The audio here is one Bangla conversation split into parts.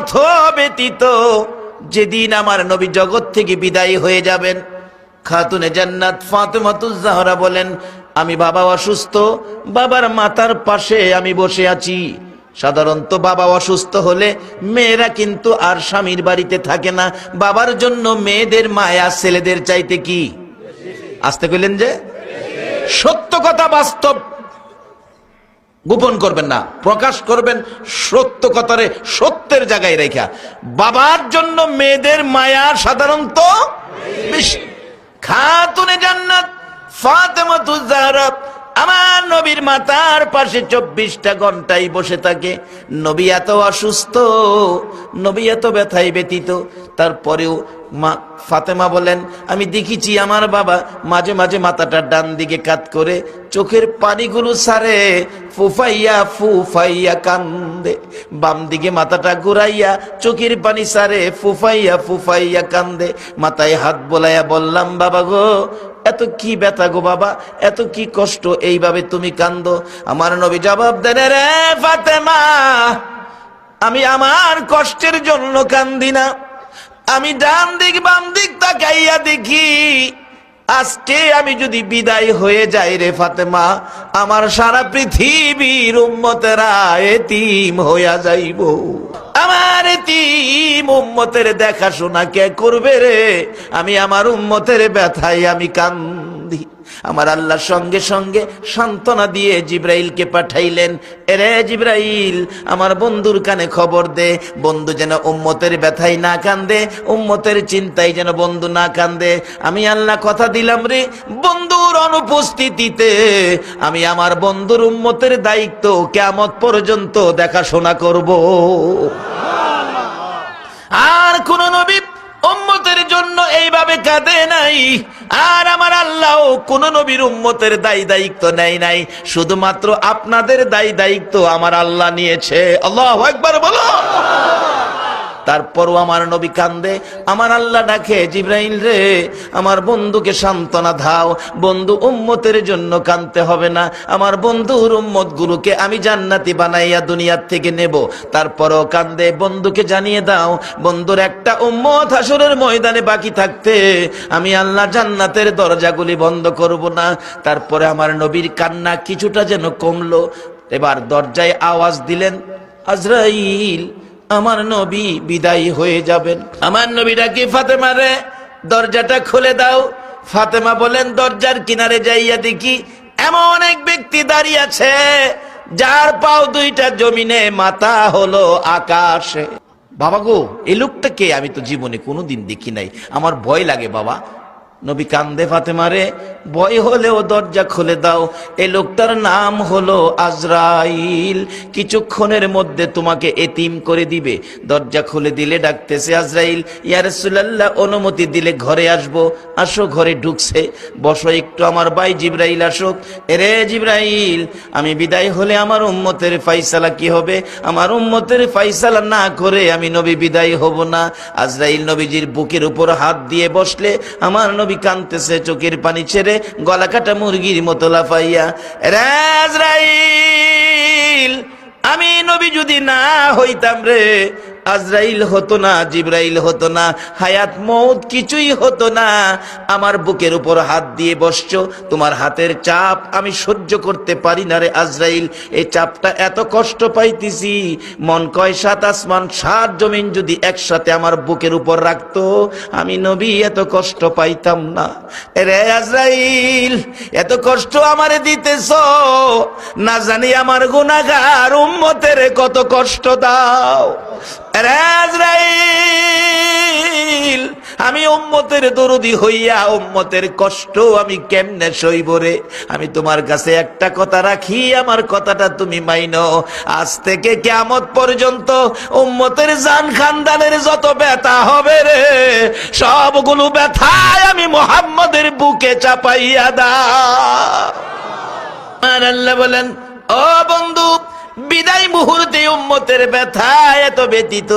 পথ ব্যতীত যেদিন আমার নবী জগৎ থেকে বিদায় হয়ে যাবেন। খাতুনে জান্নাত ফাতেমাতুজ জাহরা বলেন, আমি বাবা অসুস্থ, বাবার মাথার পাশে আমি বসে আছি। সাধারণত বাবা অসুস্থ হলে মেয়েরা কিন্তু আর স্বামীর বাড়িতে থাকে না। বাবার জন্য মেয়েদের মায়া, ছেলেদের চাইতে কি? আসতে কইলেন যে, সত্য কথা বাস্তব। গোপন করবেন না। প্রকাশ করবেন সত্য কথারে সত্যের জায়গায় রেখা। বাবার জন্য মেয়েদের মায়া সাধারণত বেশি। খাতুনে জান্নাত জাহরা আমার নবীর মাতার পাশে চব্বিশটা ঘন্টায় বসে থাকে। নবী এত অসুস্থ, নবী এত ব্যথায় ব্যতীত তারপরেও মা ফাতেমা বলেন, আমি দেখেছি আমার বাবা মাঝে মাঝে মাথাটা ডান দিকে কাত করে চোখের পানিগুলো সারে, ফুফাইয়া ফুফাইয়া কান্দে। বাম দিকে মাথাটা ঘুরাইয়া চোখের পানি সারে, ফুফাইয়া ফুফাইয়া কান্দে। মাথায় হাত বোলাইয়া বললাম, বাবা গো, এত কি ব্যথা গো বাবা, এত কি কষ্ট, এইভাবে তুমি কান্দো? আমার নবী জবাব দেন রে ফাতেমা, আমি আমার কষ্টের জন্য কান্দি না। আমি ডান দিক, বাম দিক তাকাইয়া দেখি, আজকে আমি যদি বিদায় হয়ে যাই রে ফাতেমা, আমার সারা পৃথিবীর উম্মতেরা এতিম হইয়া যাইব। আমার এতিম উম্মতের দেখাশোনা কে করবে রে? আমি আমার উম্মতের ব্যথায় আমি কান্দি আমার আল্লাহ সঙ্গে সঙ্গে সান্ত্বনা দিয়ে জিব্রাইলকে পাঠাইলেন। এরে জিব্রাইল, আমার বন্ধুর কানে খবর দে, বন্ধু যেন উম্মতের ব্যথায় না কান্দে, উম্মতের চিন্তায় যেন বন্ধু না কান্দে। আমি আল্লাহ কথা দিলাম রে, বন্ধুর অনুপস্থিতিতে আমি আমার বন্ধুর উম্মতের দায়িত্ব কেমত পর্যন্ত দেখাশোনা করব। আর কোন নবী উম্মতের জন্য এইভাবে কাঁদে নাই। আর আমার আল্লাহ কোন নবীর উম্মতের দায়ী দায়িত্ব নেই নাই। শুধুমাত্র আপনাদের দায়ী দায়িত্ব আমার আল্লাহ নিয়েছে। আল্লাহ একবার বলো। তারপরও আমার নবী কান্দে, আমার আল্লাহ ডাকে, জিব্রাইল রে, আমার বন্ধুকে সান্ত্বনা ধাও বন্ধু উম্মতের জন্য কানতে হবে না, আমার বন্ধুর উম্মত গুলোকে আমি জান্নাতি বানাইয়া দুনিয়ার থেকে নেব। তারপরও কান্দে, বন্ধুকে জানিয়ে দাও, বন্ধুর একটা উম্মত হাসরের ময়দানে বাকি থাকতে আমি আল্লাহ জান্নাতের দরজাগুলি বন্ধ করব না। তারপরে আমার নবীর কান্না কিছুটা যেন কমলো। এবার দরজায় আওয়াজ দিলেন, আজরাইল আমার নবী বিদায়ী হয়ে যাবেন। আমার নবীটা কি ফাতেমা রে? দরজাটা খুলে দাও। ফাতেমা বলেন, দরজার কিনারে যাইয়া দেখি এমন এক ব্যক্তি দাঁড়িয়ে আছে, যার পাও দুইটা জমিনে মাথা হলো আকাশে। বাবা গো, এই লোকটা কে আমি তো জীবনে কোনোদিন দেখি নাই। আমার ভয় লাগে বাবা। নবী কান্দে ফাতে ফাতেমারে, ভয় হলেও দরজা খুলে দাও। এই লোকটার নাম হলো আজরাইল। কিছুক্ষণের মধ্যে তোমাকে এতিম করে দিবে। দরজা খুলে দিলে ডাকতেছে আজরাইল ইয়ারসুল্লাহ অনুমতি দিলে ঘরে আসব। আসো, ঘরে ঢুকছে। বসো, একটু আমার ভাই জিব্রাইল আসুক। এরে জিব্রাইল, আমি বিদায় হলে আমার উম্মতের ফাইসালা কি হবে? আমার উম্মতের ফাইসালা না করে আমি নবী বিদায় হব না। আজরাইল নবীজির বুকের উপর হাত দিয়ে বসলে, আমার নবী কানতেছে চোখের পানি ছেড়ে গলা কাটা মুরগির মতো লাফাইয়া রাজ আমি নবী যদি না হইতাম রে আজরাইল হতো না, জিব্রাইল হতো না, হায়াত মৌত কিছুই হতো না। আমার বুকের উপর হাত দিয়ে বসছো, তোমার হাতের চাপ আমি সহ্য করতে পারি না রে আজরাইল। এই চাপটা এত কষ্ট পাইতেছি, মন কয় সাত আসমান, সাত জমিন যদি একসাথে আমার বুকের উপর রাখতো, আমি নবী এত কষ্ট পাইতাম না। রে আজরাইল, এত কষ্ট আমারে দিতেছ, না জানি আমার গুনাগার উম্মতের কত কষ্ট দাও। আমি উম্মতের দরদি হইয়া উম্মতের কষ্ট আমি কেমনে সইব রে? আমি তোমার কাছে একটা কথা রাখি, আমার কথাটা তুমি মাইনো। আজ থেকে কেমত পর্যন্ত উম্মতের জান খানদানের যত ব্যথা হবে রে, সবগুলো ব্যথায় আমি মোহাম্মদের বুকে চাপাইয়া দা আর আল্লাহ বলেন, ও বন্ধু বিদায় মুহূর্তে উম্মতের ব্যথা এত ব্যতীত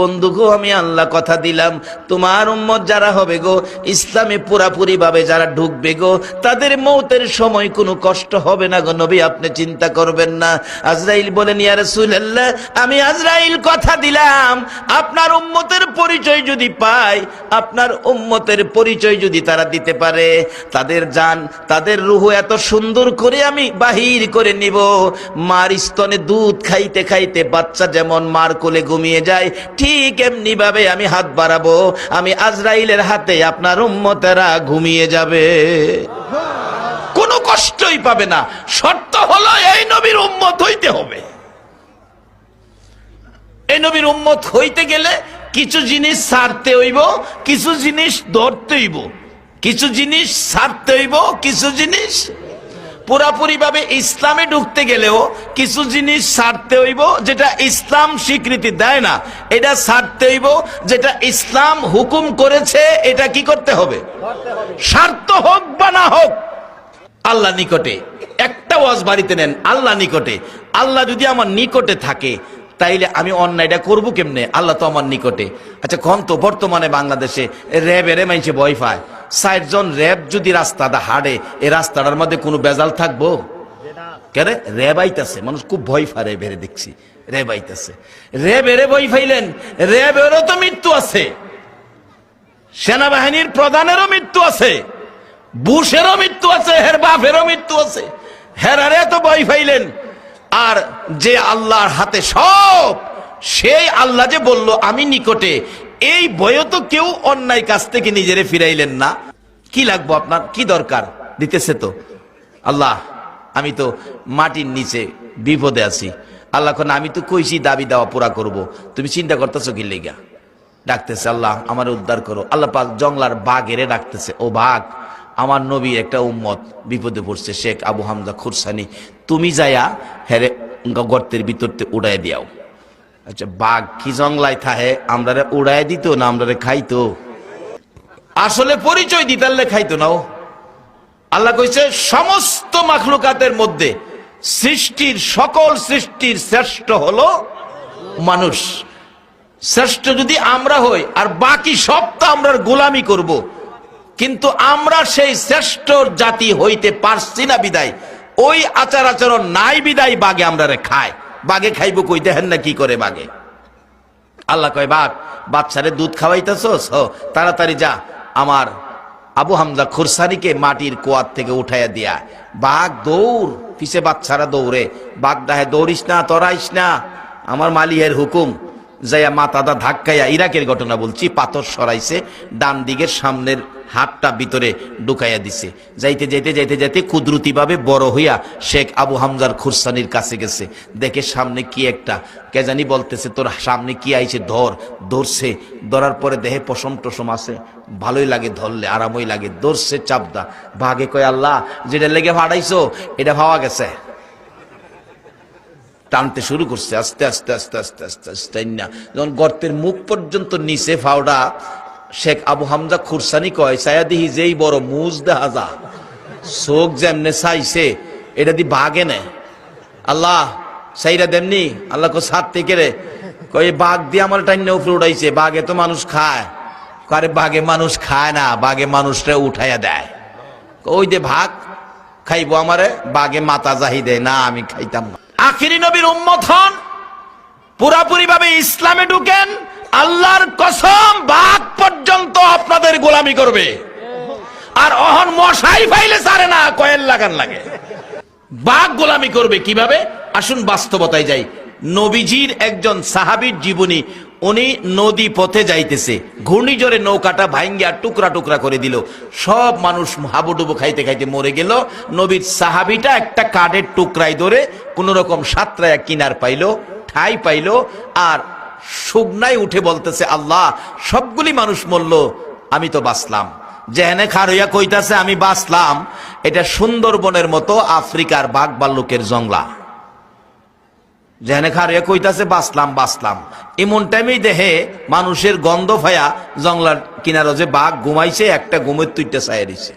বন্ধু গো আমি আল্লাহ কথা দিলাম। তোমার উম্মত যারা হবে গো, ইসলামে পুরাপুরি ভাবে যারা ঢুকবে গো, তাদের মৌতের সময় কোনো কষ্ট হবে না গো, নবী আপনি চিন্তা করবেন না। আজরাইল বলেন, ইয়া রাসূলুল্লাহ, আমি আজরাইল কথা দিলাম। আপনার উম্মতের পরিচয় যদি পাই, আপনার উম্মতের পরিচয় যদি তারা দিতে পারে, তাদের যান তাদের রুহ এত সুন্দর করে আমি বাহির করে নিব। মার স্তনে দুধ খাইতে খাইতে বাচ্চা যেমন মার কোলে ঘুমিয়ে যায়, ঠিক এমনি ভাবে আমি হাত বাড়াবো, আমি আজরাইলের হাতে আপনার উম্মতেরা ঘুমিয়ে যাবে। কোনো কষ্টই পাবে না। শর্ত হলো এই নবীর উম্মত হইতে হবে। এই নবীর উম্মত হইতে গেলে কিছু জিনিস ছাড়তে হইব, কিছু জিনিস ধরতে হইব, কিছু জিনিস ছাড়তে হইব, কিছু জিনিস পুরাপুরি ভাবে ইসলামে ঢুকতে গেলেও কিছু জিনিস ছাড়তে হইব যেটা ইসলাম স্বীকৃতি দেয় না। এটা ছাড়তে হইব যেটা ইসলাম হুকুম করেছে, এটা কি করতে হবে? স্বার্থ হোক বা না হোক, আল্লাহ নিকটে, একটা ওয়াজ বাড়িতে নেন, আল্লাহ নিকটে। আল্লাহ যদি আমার নিকটে থাকে তাইলে আমি অন্যায়টা করব কেমনে? আল্লাহ তো আমার নিকটে। আচ্ছা কন তো, বর্তমানে বাংলাদেশে র্যাব এরে মাইছে, ভয় পায়। ষাট র্যাব যদি রাস্তাটা হাড়ে, এই রাস্তাটার মধ্যে কোনো বেজাল থাকব? কেন র্যাব আইতাছে। মানুষ খুব ভয় ফারে বেড়ে দেখছি। র্যাব আইতাছে। র্যাব এরে ভয় ফাইলেন র্যাব এরও তো মৃত্যু আছে। সেনাবাহিনীর প্রধানেরও মৃত্যু আছে। বুশেরও মৃত্যু আছে, হের বাপেরও মৃত্যু আছে। হেরারে তো ভয় ফাইলেন আর যে আল্লাহর হাতে সব, সেই আল্লাহ যে বলল, আমি নিকটে। এই বয়ও তো কেউ অন্যায় কাছ থেকে নিজেরে ফিরাইলেন না। কি লাগবো আপনার? কি দরকার? দিতেছে তো। আল্লাহ, আমি তো মাটির নিচে বিপদে আছি। আল্লাহ কোন, আমি তো কইছি দাবি দেওয়া পুরা করব। তুমি চিন্তা করতেছো কি লেগা? ডাকতেছে, আল্লাহ, আমার উদ্ধার করো। আল্লাহ পাক জংলার বাঘ এরে ডাকতেছে, ও বাঘ, আমার নবীর একটা উম্মত বিপদে পড়ছে, শেখ আবু হামজা খুরসানি। তুমি যায়া হেরে গর্তের ভিতরতে উড়াই দিয়াও। আচ্ছা বাঘ কি জংলায় থাহে? আমরা উড়াই দিত না আমরা খাইতো? আসলে পরিচয় দিতালে খাইতো না ও। আল্লাহ কইছে, সমস্ত মাখলুকাতের মধ্যে সৃষ্টির সকল সৃষ্টির শ্রেষ্ঠ হলো মানুষ। শ্রেষ্ঠ যদি আমরা হই, আর বাকি সব তো আমরা গোলামি করব। কিন্তু আমরা সেই শ্রেষ্ঠ জাতি হইতে পারছি না বিদায়। ওই আচার আচরণ নাই, বিদায়, বাগে আমরা খায়। বাগে খাইব কই? দেখেন না কি করে বাগে। আল্লাহ কয় বাঘ বাচ্চারে দুধ খাওয়াইতেছস? তাড়াতাড়ি যা। আমার আবু হামজা খুরসানিকে মাটির কোয়ার থেকে উঠাইয়া দিয়া, বাঘ, দৌড়, পিছে বাচ্চারা দৌড়ে। বাঘ দাহে দৌড়িস না, তরাইস না। আমার মালিহের হুকুম যাইয়া মাতাদা ধাক্কাইয়া ইরাকের ঘটনা বলছি, পাথর সরাইছে ডান দিকের সামনের হাতটা ভিতরে ঢুকাইয়া দিছে। যাইতে যাইতে যাইতে যাইতে কুদরতি ভাবে বড় হইয়া শেখ আবু হামজার খুরসানির কাছে গেছে। দেখে সামনে কি একটা, কে জানি বলতেছে, তোর সামনে কি আইছে? ধর, ধরছে। ধরার পরে দেহে পশম টসম আছে। ভালোই লাগে ধরলে, আরামই লাগে। ধরছে চাপদা। ভাগে কয়, আল্লাহ যেটা লেগে ফাড়াইছো, এটা ভাবা গেছে। টানতে শুরু করছে, আস্তে আস্তে আস্তে আস্তে আস্তে আস্তে না যখন গর্তের মুখ পর্যন্ত নিচে ফাওড়া, শেখ আবু হামজা খুরসানি কয় সায়াদিহি যেই বড় মুজ দেখা যা। চোখ যেমনে চাইছে, এটা দি বাঘে নে। আল্লাহ সাইরা দেমনি আল্লাহ কো সাত থেকে রে। কই বাঘ দিয়ে আমার টাইনে উপরে উঠাইছে, বাঘে তো মানুষ খায়। কারে বাঘে মানুষ খায় না, বাঘে মানুষটা উঠাইয়া দেয়। ওই দে ভাগ, খাইবো আমারে, বাঘে মাথা জাহি দেয়। না, আমি খাইতাম না। আখিরি নবীর উম্মত হন। পুরাপুরি ভাবে ইসলামে ঢুকেন। আল্লাহর কসম, বাঘ পর্যন্ত আপনাদের গোলামি করবে। আর অহন মশাই ফাইলে সারে না, কয়েল লাগান লাগে। বাঘ গোলামি করবে কীভাবে? আসুন বাস্তবতায় যাই। নবীজির একজন সাহাবির জীবনী উনি নদী পথে যাইতেছে। ঘূর্ণিঝড়ে নৌকাটা ভাঙ্গিয়া টুকরা টুকরা করে দিল। সব মানুষ হাবুডুবু খাইতে খাইতে মরে গেল। নবীর সাহাবিটা একটা কাঠের টুকরাই ধরে কোন রকম সাতরায়া কিনার পাইলো, ঠাই পাইলো আর শুকনায় উঠে বলতেছে, আল্লাহ, সবগুলি মানুষ মরল, আমি তো বাঁচলাম। যেহেনে খার হইয়া কইতাছে, আমি বাঁচলাম। এটা সুন্দরবনের মতো আফ্রিকার বাঘ বাল্লুকের জংলা। যেখানে খার কইতাছে, বাঁচলাম বাঁচলাম। এমন টাইমেই দেহে মানুষের গন্ধ ফায়া জংলার কিনারো যে বাঘ ঘুমাইছে, একটা ঘুমের তুইটা চাই দিছে।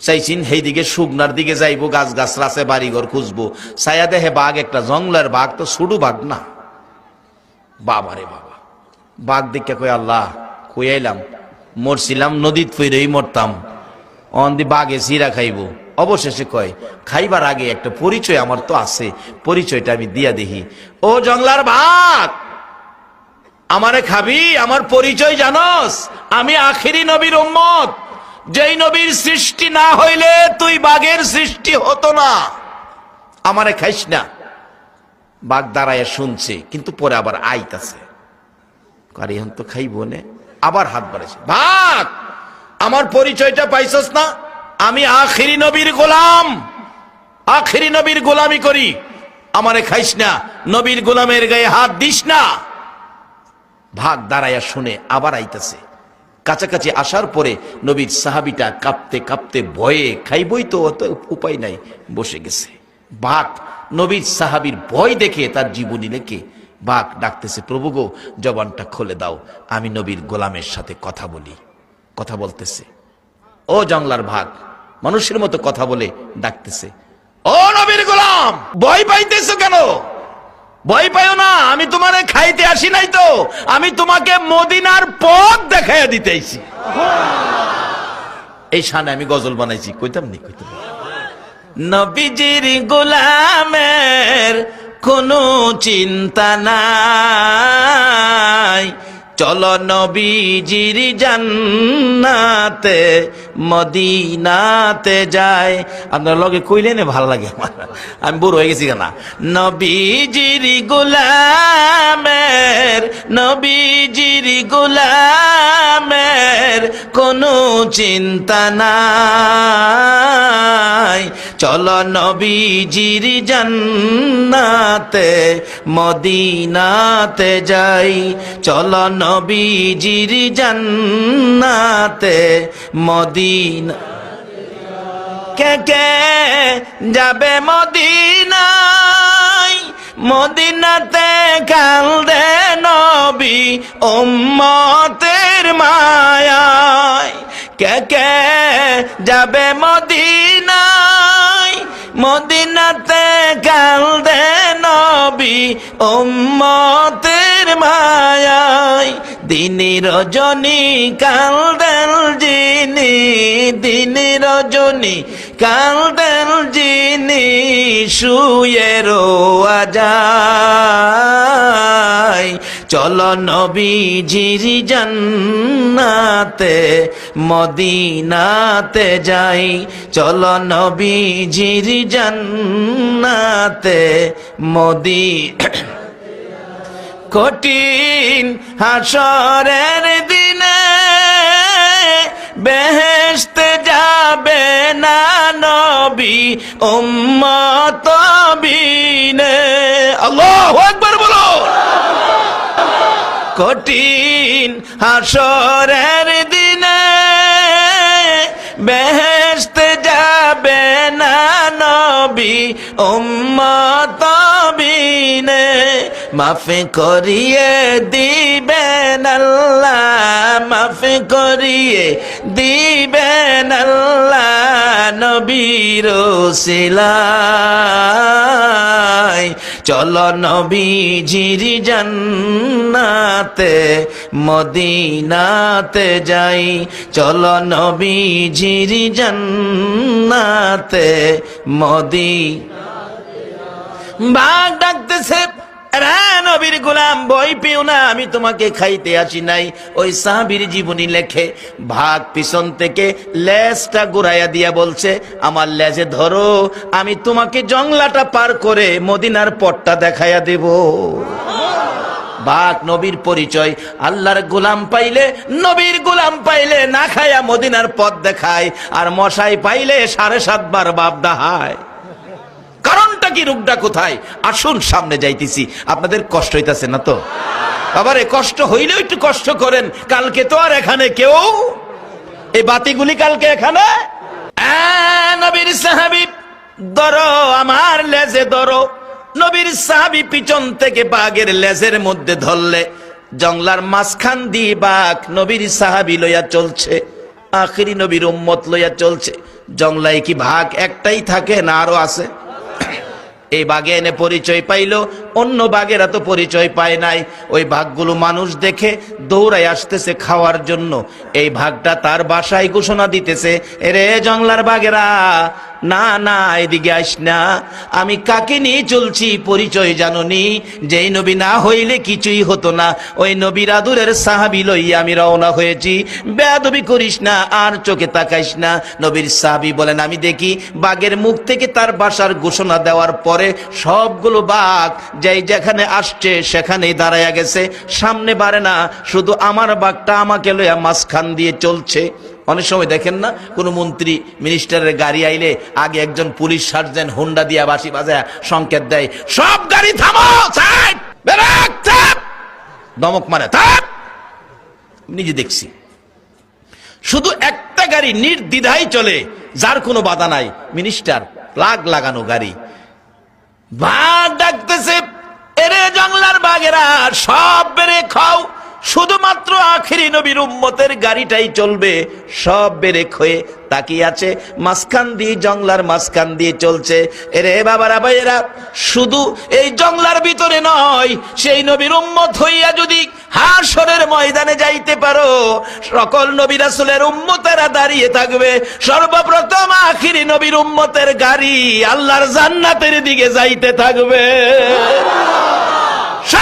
চাইছিন সেই দিকে শুকনার দিকে যাইবো গাছ গাছ রাছে, বাড়িঘর খুঁজবো। ছায়া দেহে বাঘ, একটা জংলার বাঘ তো ছুডু বাঘ না। বাবা রে বাবা। বাঘ দেখে কই আল্লাহ, কই আইলাম? মরছিলাম, নদীত ফিরেই মরতাম। অন্দি বাঘে সিরা খাইব। অবশেষে কয়, খাইবার আগে একটা পরিচয় আমার তো আছে, পরিচয়টা আমি দিয়া দেখি ও জংলার ভাত আমারে খাবি, আমার পরিচয় জানস, আমি আখিরি নবীর উম্মত। যেই নবীর সৃষ্টি না হইলে তুই বাঘের সৃষ্টি হতো না। আমারে খাইস না। বাঘ দাঁড়ায় শুনছে, কিন্তু পরে আবার আইতাছে। আর এখন আবার হাত বাড়াইছে ভাগ আমার পরিচয়টা পাইছস না? আমি আখিরি নবীর গোলাম। আখিরি নবীর গোলামি করি। আমারে খাইস না, নবীর গোলামের গায়ে হাত দিস না। ভাগ দাঁড়াইয়া শুনে আবার আইতাছে। কাছাকাছি আসার পরে নবীর সাহাবিটা কাঁপতে কাঁপতে ভয়ে খাইবই তো অত উপায় নাই, বসে গেছে। বাঘ নবীর সাহাবির ভয় দেখে তার জীবনী লেখে। বাঘ ডাকতেছে, প্রভু গো, জবানটা খুলে দাও, আমি নবীর গোলামের সাথে কথা বলি। কথা বলতেছে। ও জংলার ভাগ, মানুষের মতো কথা বলে ডাকতেছে। ও নবীর গোলাম, ভয় পাইতেছো কেন? ভয় পাইও না, আমি তোমারে খাইতে আসি নাই তো, আমি তোমাকে মদিনার পথ দেখাইয়া দিতে আইছি। এই শানে আমি গজল বানাইছি, কইতাম নি, কইতাম। নবীজির গোলামের কোনো চিন্তা নাই। চলো নবীজির জান্নাতে, মদিনাতে যায় আপনার লগে কইলে নে ভালো লাগে আমার। আমি বুড়ো হয়ে গেছি কেনা। নবীজির গোলামের নবীজির গোলামের কোনো চিন্তা নাই। চলো নবীজির জান্নাতে, মদিনাতে যাই। চলো নবীজির জান্নাতে মদিনা কে কে যাবে মদিনায়? মদিনাতে কালদে নবী উম্মতের মায়ায়। কে কে যাবে মদিনায়? মদিনাতে কালদে নবী উম্মতের মায়ায়, দিনী রজনী কালদেল জিনি, দিনী রজনী কালদেল জিনি, শুয়ে রোয়া যায়। চল নবীজির জান্নাতে, মদিনাতে যাই। চল নবীজির জান্নাতে মদি কঠিন হাসরের দিনে বেহেশতে যাবে না নবী, উম্মত বিনে। আল্লাহু আকবার বলো। কঠিন হাসরের দিনে বেহেশতে যাবে না নবী, উম্মত বিনে মাফ করিয়ে দিবেন মাফ করিয়ে দিবেন নবীর সিলাই চল নবীজির জান্নাতে, মদিনাতে যাই। চল নবীজির জান্নাতে, মদি বাঘ ডাকতেছে নবীর বই পেও না, আমি তোমাকে খাইতে আসি নাই। ওই সাহাবীর জীবনী লেখে ভাগ পিছন থেকে লেজটা ঘুরাইয়া দিয়া বলছে, আমার লেজে ধরো, আমি তোমাকে জংলাটা পার করে মদিনার পটটা দেখাইয়া দেব। বাঘ নবীর পরিচয়, আল্লাহর গোলাম পাইলে, নবীর গোলাম পাইলে না খায়া মদিনার পথ দেখায়, আর মশাই পাইলে সাড়ে সাতবার বাপ দাহায় কি রোগটা কোথায়? আসুন, সামনে যাইতেছি। আপনাদের কষ্ট হইতাছে না তো? আবার এ কষ্ট হইলেও একটু কষ্ট করেন। কালকে তো আর এখানে কেউ? এই বাতিগুলি কালকে এখানে? নবীর ধরো, আমার লেজে ধরো। নবীর সাহাবি পিছন থেকে বাঘের লেজের মধ্যে ধরলে, জংলার মাঝখান দিয়ে বাঘ নবীর সাহাবি লইয়া চলছে, আখিরি নবীর উম্মত লইয়া চলছে। জংলায় কি ভাগ একটাই থাকে না আরও আছে? এই বাঘে এনে পরিচয় পাইল, অন্য বাঘেরা তো পরিচয় পায় নাই। ওই বাঘগুলো মানুষ দেখে দৌড়ায় আসতেছে খাওয়ার জন্য। এই ভাগটা তার বাসায় ঘোষণা দিতেছে এরে জংলার বাঘেরা না না, এদিকে আস না। আমি কাকে নিয়ে চলছি পরিচয় জাননি। যেই নবী না হইলে কিছুই হতো না। ওই নবীর আদুরের সাহাবি লইয়া আমি রওনা হয়েছি। বেদবি করিস না, আর চোখে তাকাইস না। নবীর সাহাবি বলেন, আমি দেখি বাঘের মুখ থেকে তার বাসার ঘোষণা দেওয়ার পরে সবগুলো বাঘ যেই যেখানে আসছে সেখানেই দাঁড়াইয়া গেছে। সামনে বাড়ে না, শুধু আমার বাঘটা আমাকে লইয়া মাঝখান দিয়ে চলছে। অনেক সময় দেখেন না, কোনো মন্ত্রী, মিনিস্টারের গাড়ি আইলে আগে একজন পুলিশ সার্জেন্ট হুন্ডা দিয়া বাসি বাজায় সংকেত দেয়, সব গাড়ি থামো দমক মানে নিজে দেখছি। শুধু একটা গাড়ি নির্দ্বিধায় চলে, যার কোনো বাধা নাই। মিনিস্টার, প্লাগ লাগানো গাড়ি। বাঘ ডাকতেছে, এরে জংলার বাঘেরা, সব বেড়ে খাও শুধুমাত্র আখিরি নবীর উম্মতের গাড়িটাই চলবে, সব বেড়ে খয়ে তাকিয়ে আছে, মাঝখান দিয়ে জংলার মাঝখান দিয়ে চলছে। এরে বাবারা, ভাইয়েরা, শুধু এই জংলার ভিতরে নয়, সেই নবীর উম্মত হইয়া যদি হাসরের ময়দানে যাইতে পারো, সকল নবী রাসূলের উম্মতেরা দাঁড়িয়ে থাকবে। সর্বপ্রথম আখিরি নবীর উম্মতের গাড়ি আল্লাহর জান্নাতের দিকে যাইতে থাকবে।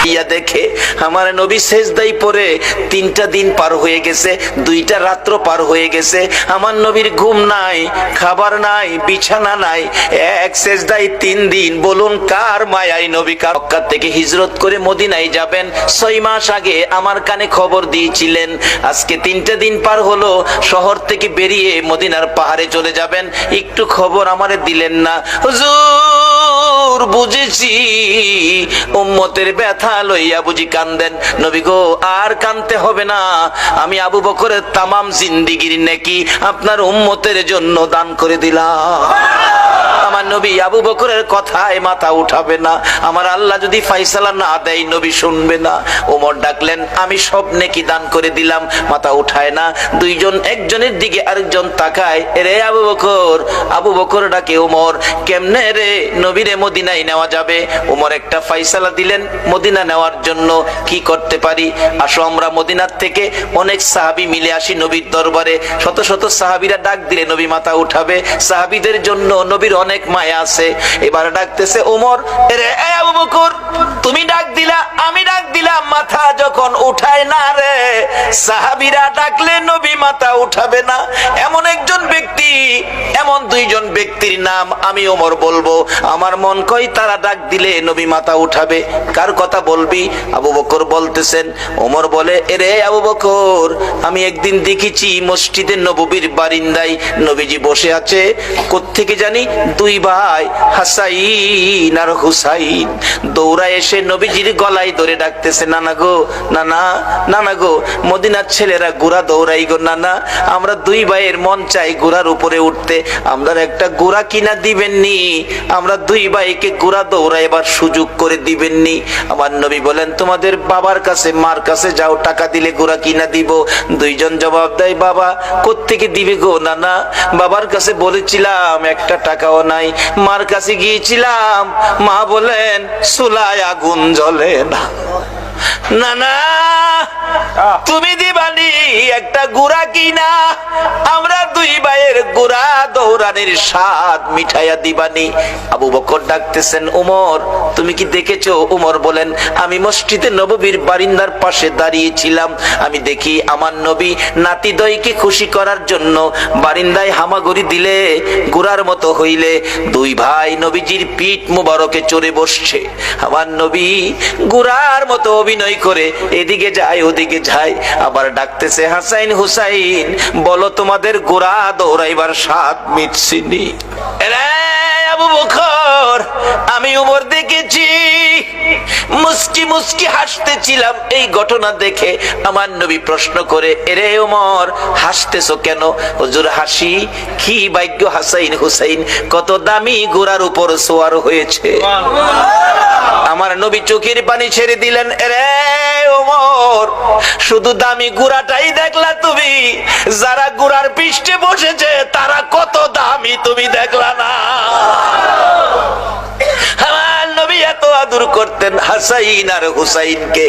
ইয়া দেখে আমার নবী শেষদাই পরে তিনটা দিন পার হয়ে গেছে, দুইটা রাত্র পার হয়ে গেছে। আমার নবীর ঘুম নাই, খাবার নাই, বিছানা নাই। এক শেষদাই তিন দিন, বলুন কার মায়াই নবী কার? থেকে হিজরত করে মদিনায় যাবেন। ছয় মাস আগে আমার কানে খবর দিয়েছিলেন, আজকে তিনটা দিন পার হলো, শহর থেকে বেরিয়ে মদিনার পাহাড়ে চলে যাবেন। একটু খবর আমারে দিলেন না। হুজুর! বুঝেছি। উম্মতের ব্যথা লইয়া বুঝি কান্দেন। নবী গো, আর কানতে হবে না। আমি আবু বকরের তামাম জিন্দিগির নাকি আপনার উম্মতের জন্য দান করে দিলাম। আমার নবী আবু বকরের কথায় মাথা উঠাবে না। আমার আল্লাহ যদি ফাইসালা না দেয়, নবী শুনবে না। ওমর ডাকলেন, আমি সব নেকি দান করে দিলাম। মাথা উঠায় না। দুইজন, একজনের দিকে আরেকজন তাকায় রে আবু বকর আবু বকর ডাকে ওমর কেমনে রে নবীরে মদিনায় নেওয়া যাবে। ওমর একটা ফাইসালা দিলেন, মদিনা নেওয়ার জন্য কি করতে পারি? আসো আমরা মদিনার থেকে অনেক সাহাবি মিলে আসি নবীর দরবারে। শত শত সাহাবিরা ডাক দিলে নবী মাথা উঠাবে। সাহাবিদের জন্য নবীর অনেক মায়া আছে। এবার ডাকতেছে ওমর রে তুমি ডাক দিলা, আমি ডাক দিলাম, মাথা যখন উঠায় না রে, সাহাবিরা ডাকলে নবী মাথা উঠাবে না। এমন একজন ব্যক্তি, এমন দুইজন ব্যক্তির নাম আমি ওমর বলব। আমার মন কই তারা ডাক দিলে নবী মাথা উঠাবে। কার কথা বলবি? আবু বকর বলতেছেন, ওমর বলে, এরে আবু বকর, আমি একদিন দেখেছি মসজিদের নববীর বারিন্দায় নবীজি বসে আছে। কোত্থেকে জানি? দুই ভাই, হাসাইন আর হুসাইন। দৌড়া এসে নবীজির গলায় ধরে ডাকতেছে, নানা গো, নানা নানা গো, মদিনার ছেলেরা গুড়া দৌড়াই গো, নানা। আমরা দুই ভাইয়ের মন চাই গুড়ার উপরে উঠতে। আমরা একটা গুড়া কিনা দিবেননি। আমরা দুই ভাইকে গুড়া দৌড়াইবার সুযোগ করে দিবেননি। আমার নবী বলেন, তোমাদের বাবার কাছে, মার কাছে যাও, টাকা দিলে গুড়া কিনা দিব। দুইজন জবাব দেয়, বাবা, কোত্থেকে দিবে গো নানা? বাবার কাছে বলেছিলাম, একটা টাকাও নাই। মার কাছে গিয়েছিলাম, মা বলেন, সুলায় আগুন জ্বলে না। তুমি দিবানি একটা গুড়া কিনা? আমরা দুই ভাইয়ের গুড়া দৌড়ানির স্বাদ মিঠাইয়া দিবানি। আবু বকর ডাকতেছেন, উমর, তুমি কি উমর বলেন, আমি মসজিদে নববীর বারিন্দার পাশে দাঁড়িয়েছিলাম। আমি দেখি আমার নবী নাতি দইকে খুশি করার জন্য বারিন্দায় হামাগুড়ি দিলে, গুড়ার মতো হইলে। দুই ভাই নবীজির পিঠ মুবারকে চড়ে বসছে। আমার নবী গুড়ার মতো অভিনয় করে এদিকে যায়, ওদিকে যাই আবার ডাকতেছে, হাসাইন হুসাইন, বলো তোমাদের গোড়া দৌড়াইবার স্বাদ মিটছিনি আবু বকর! আমি উমর দেখেছি। মুস্কি মুস্কি হাসতেছিলাম এই ঘটনা দেখে। আমার নবী প্রশ্ন করে, এরে উমর, হাসতেছো কেন? হুজুর হাসি? কি ভাগ্য হাসাইন হুসাইন, কত দামি গোড়ার উপর সোয়ার হয়েছে। আমার নবী চোখের পানি ছেড়ে দিলেন রে ওমর শুধু দামি গুড়াটাই দেখলা তুমি। যারা গুড়ার পৃষ্ঠে বসেছে, তারা কত দামি তুমি দেখলা না? করতে হাসাইন আর হুসাইনকে।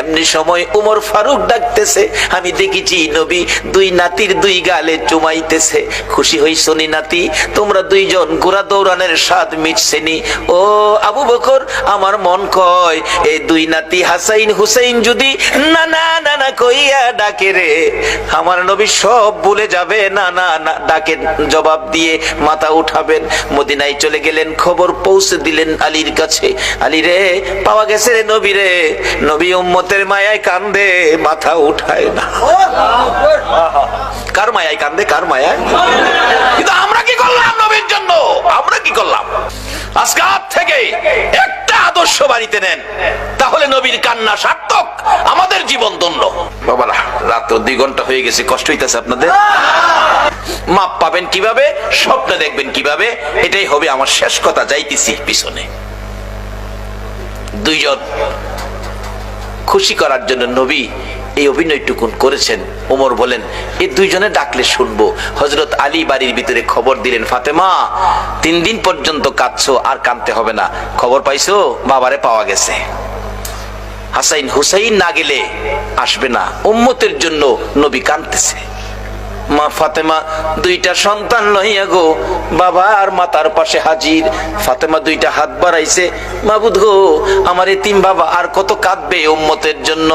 এমনি সময় উমর ফারুক ডাকতেছে, আমি দেখেছি নবী দুই নাতির দুই গালে চুমাইতেছে। খুশি হইছ নি নাতি? তোমরা দুইজন গোড়া দৌড়ানের স্বাদ মিটছেনি ও আবু বকর, আমার মন কয় এই দুই নাতি হাসাইন হুসাইন যদি না না না না কইয়া ডাকে রে, আমার নবী সব ভুলে যাবে না না না ডাকে জবাব দিয়ে মাথা উঠাবেন। মদিনায় চলে গেলেন, খবর পৌঁছে দিলেন আলীর কাছে। আলী রে, পাওয়া গেছে রে নবী রে নবী উম্মতের মায়ায় কান্দে, মাথা উঠায় না। কার মায়ায় কান্দে, কার মায়ায়? কিন্তু আমরা কি করলাম নবীর জন্য? আমরা কি করলাম? আজকে আজ থেকে একটা আদর্শ বাড়িতে নেন, তাহলে নবীর কান্না সার্থক, আমাদের জীবন ধন্য। বাবারা, রাত দুই ঘণ্টা হয়ে গেছে, কষ্ট হইতেছে আপনাদের? মাপ পাবেন কীভাবে, স্বপ্নে দেখবেন কীভাবে, এটাই হবে আমার শেষ কথা, যাইতেছি পিছনে। দুইজন খুশি করার জন্য নবী এই অভিনয়টুকুন করেছেন। ওমর বলেন এই দুইজনে ডাকলে শুনব। হজরত আলী বাড়ির ভিতরে খবর দিলেন, ফাতেমা, তিন দিন পর্যন্ত কাঁদছো, আর কাঁদতে হবে না। খবর পাইছো? বাবারে পাওয়া গেছে। হাসাইন হুসাইন না গেলে আসবে না। উম্মতের জন্য নবী কাঁদতেছে। মা ফাতেমা দুইটা সন্তান লইয়া গো, বাবা আর মাতার পাশে হাজির। ফাতেমা দুইটা হাত বাড়াইছে মাবুদ গো, আমার তিন বাবা আর কত কাঁদবে উম্মতের জন্য?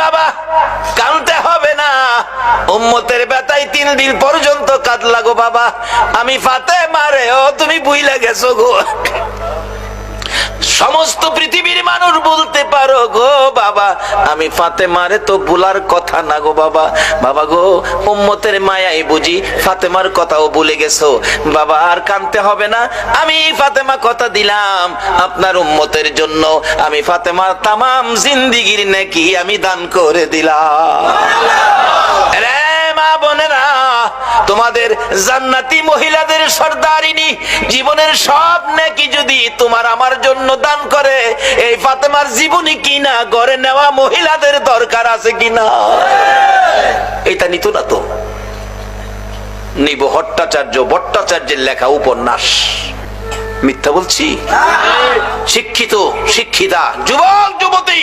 বাবা হবে না বেতায় তিন পর্যন্ত বাবা। আমি ফাতে মারে ও তুমি বুইলা গেছো গো। সমস্ত পৃথিবীর মানুষ বলতে পারো গো বাবা। আমি ফাতে মারে তো ভুলার কথা না গো বাবা। বাবা গো, উম্মতের মায়াই বুঝি, ফাতেমার কথাও ভুলে গেছো। বাবা, আর কানতে হবে না। আমি ফাতেমা কথা দিলাম আপনার উম্মতের জন্য। আমি ফাতেমার তামাম জিন্দিগির নাকি আমি দান করে দিলাম। রে মা বোনেরা তোমাদের জান্নাতি মহিলাদের সর্দারিনী, জীবনের সব নাকি যদি তোমার আমার জন্য দান করে, এই ফাতেমার জীবনী কিনা গড়ে নেওয়া মহিলাদের দরকার আছে কিনা? এটা নিত না তো। নিব ভট্টাচার্য, ভট্টাচার্যের লেখা উপন্যাস। মিথ্যা বলছি? শিক্ষিত, শিক্ষিতা, যুবক, যুবতী।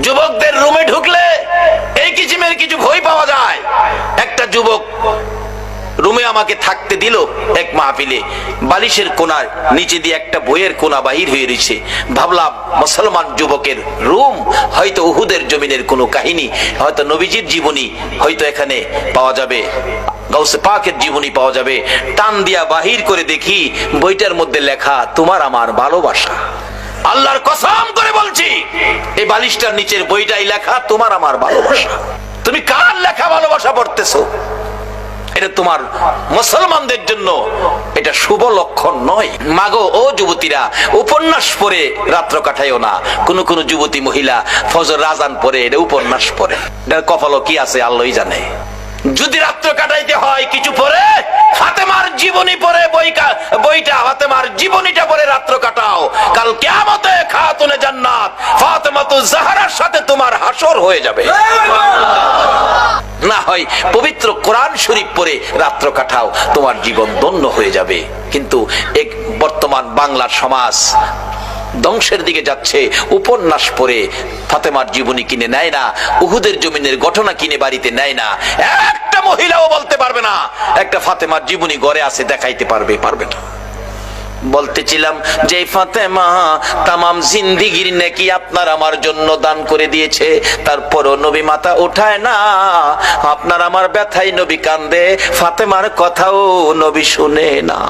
যুবকদের রুমে ঢুকলে এই কিচিমের কিছু ভয় পাওয়া যায়। একটা যুবক রুমে আমাকে থাকতে দিল এক মাহফিলে। বালিশের কোনার নিচে দিয়ে একটা বইয়ের কোনা বাহির হয়ে রয়েছে। ভাবলাম, মুসলমান যুবকের রুম হয়তো উহুদের জমিনের কোনো কাহিনী, হয়তো নবীজির জীবনী হয়তো এখানে পাওয়া যাবে। গাউসে পাকের জীবনী পাওয়া যাবে। টান দিয়া বাহির করে দেখি বইটার মধ্যে লেখা, তোমার আমার ভালোবাসা। আল্লাহর কসম করে বলছি, এই বালিশটার নিচের বইটাই লেখা তোমার আমার ভালোবাসা। তুমি কার লেখা ভালোবাসা পড়তেছো? এটা তোমার মুসলমানদের জন্য এটা শুভ লক্ষণ নয়। মাগো, ও যুবতীরা, উপন্যাস পড়ে রাত্র কাটাইও না। কোন কোন যুবতী মহিলা ফজর রাজান পরে এটা উপন্যাস পড়ে। এটার কপালও কি আছে, আল্লাহই জানে। যদি রাত্র কাটাইতে হয় কিছু পরে, ফাতেমার জীবনী পরে বই কা- বইটা, ফাতেমার জীবনীটা পরে রাত্র কাটাও। কাল কেয়ামতে খাতুনে জান্নাত ফাতেমা তো জাহারার সাথে তোমার হাসর হয়ে যাবে। না হয় পবিত্র কোরআন শরীফ পরে রাত্র কাটাও, তোমার জীবন ধন্য হয়ে যাবে। কিন্তু এক বর্তমান বাংলার সমাজ ধ্বংসের দিকে যাচ্ছে। উপন্যাস পড়ে ফাতেমার জীবনী কিনে নেয় না, উহুদের জমিনের ঘটনা কিনে বাড়িতে নেয় না। একটা মহিলাও বলতে পারবে না, একটা ফাতেমার জীবনী গড়ে আছে, দেখাইতে পারবে পারবে না। বলতেছিলাম, যে ফাতেমা তামাম জিন্দিগির নাকি আপনার আমার জন্য দান করে দিয়েছে, তারপরও নবী মাথা উঠায় না, আপনার আমার ব্যথাই নবী কান্দে, ফাতেমার কথাও নবী শুনে না।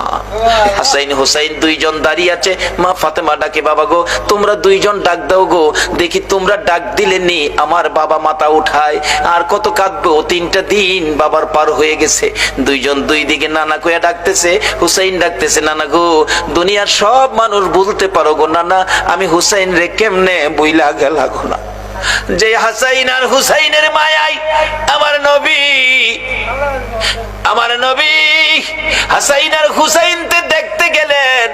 হাসাইন হুসাইন দুইজন দাঁড়িয়ে আছে, মা ফাতেমা ডাকে, বাবা গো, তোমরা দুইজন ডাক দাও গো, দেখি তোমরা ডাক দিলে নি আমার বাবা মাথা উঠায়, আর কত কাঁদবে, তিনটা দিন বাবার পার হয়ে গেছে। দুইজন দুই দিকে নানা কইয়া ডাকতেছে, হুসাইন ডাকতেছে, নানা গো দুনিয়ার সব মানুষ বলতে পারো গো না আমি হুসাইন রে কেমনে বইলা গেলা গো না? যে হাসাইন আর হুসাইনের মায়াই আমার নবী। আমার নবী হাসাইন আর হুসাইনতে দেখতে গেলেন।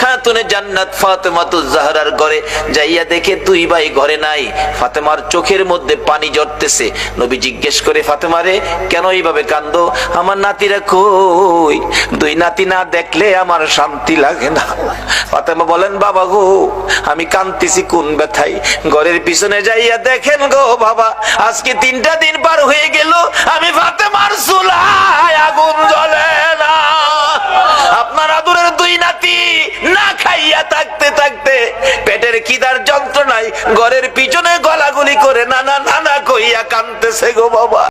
খাতুনে জান্নাত ফাতেমাতুজ জাহরার ঘরে যাইয়া দেখে দুই ভাই ঘরে নাই। ফাতেমার চোখের মধ্যে পানি জড়তেছে। নবী জিজ্ঞেস করে ফাতেমারে কেন এইভাবে কান্দো? আমার নাতিরা কই? দুই নাতি না দেখলে আমার শান্তি লাগে না। ফাতেমা বলেন, বাবা গো, আমি কান্তিছি কোন ব্যথাই ঘরের পিছনে যাইয়া দেখেন গো বাবা, আজকে তিনটা দিন পার হয়ে গেল, আমি ফাতেমার চুলায় আগুন জ্বলে না। আপনার আদুরের দুই নাতি না খাইয়া থাকতে থাকতে পেটের কিদার যন্ত্রণায় ঘরের পিছনে গলাগুলি করে নানা নানা কইয়া কানতেছে গো বাবা।